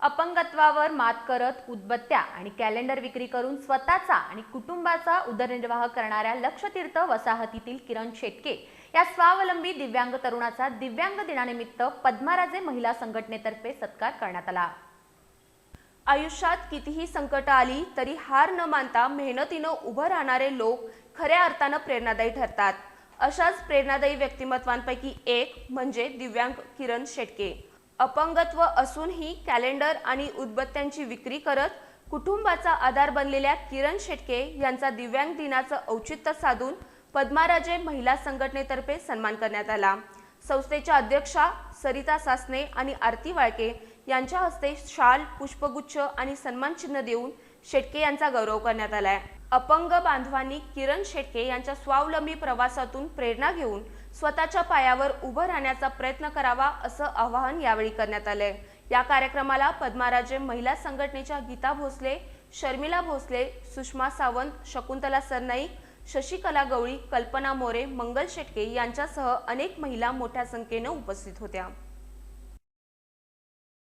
अपंगत्वावर मात करत उदबत्त्या आणि कॅलेंडर विक्री करून स्वतःचा आणि कुटुंबाचा उदरनिर्वाह करणाऱ्या लक्षतीर्थ वसाहतीतील किरण शेटके या स्वावलंबी दिव्यांग तरुणाचा दिव्यांग दिनानिमित्त पद्माराजे महिला संघटनेतर्फे सत्कार करण्यात आला. आयुष्यात कितीही संकट आली तरी हार न मानता मेहनतीनं उभं राहणारे लोक खऱ्या अर्थानं प्रेरणादायी ठरतात. अशाच प्रेरणादायी व्यक्तिमत्वांपैकी एक म्हणजे दिव्यांग किरण शेटके. अपंगत्व असूनही कॅलेंडर आणि उदबत्त्यांची विक्री करत कुटुंबाचा आधार बनलेल्या किरण शेटके यांचा दिव्यांग दिनाचं औचित्य साधून पद्माराजे महिला संघटनेतर्फे सन्मान करण्यात आला. संस्थेच्या अध्यक्षा सरिता सासने आणि आरती वाळके यांच्या हस्ते शाल पुष्पगुच्छ आणि सन्मान चिन्ह देऊन शेटके यांचा गौरव करण्यात आलाय. अपंग बांधवांनी किरण शेटके यांच्या स्वावलंबी प्रवासातून प्रेरणा घेऊन स्वतःच्या पायावर उभं राहण्याचा प्रयत्न करावा असं आवाहन यावेळी करण्यात आलंय. या कार्यक्रमाला पद्माराजे महिला संघटनेच्या गीता भोसले शर्मिला भोसले सुषमा सावंत शकुंतला सरनाईक शशिकला गवळी कल्पना मोरे मंगल शेटके यांच्यासह अनेक महिला मोठ्या संख्येनं उपस्थित होत्या.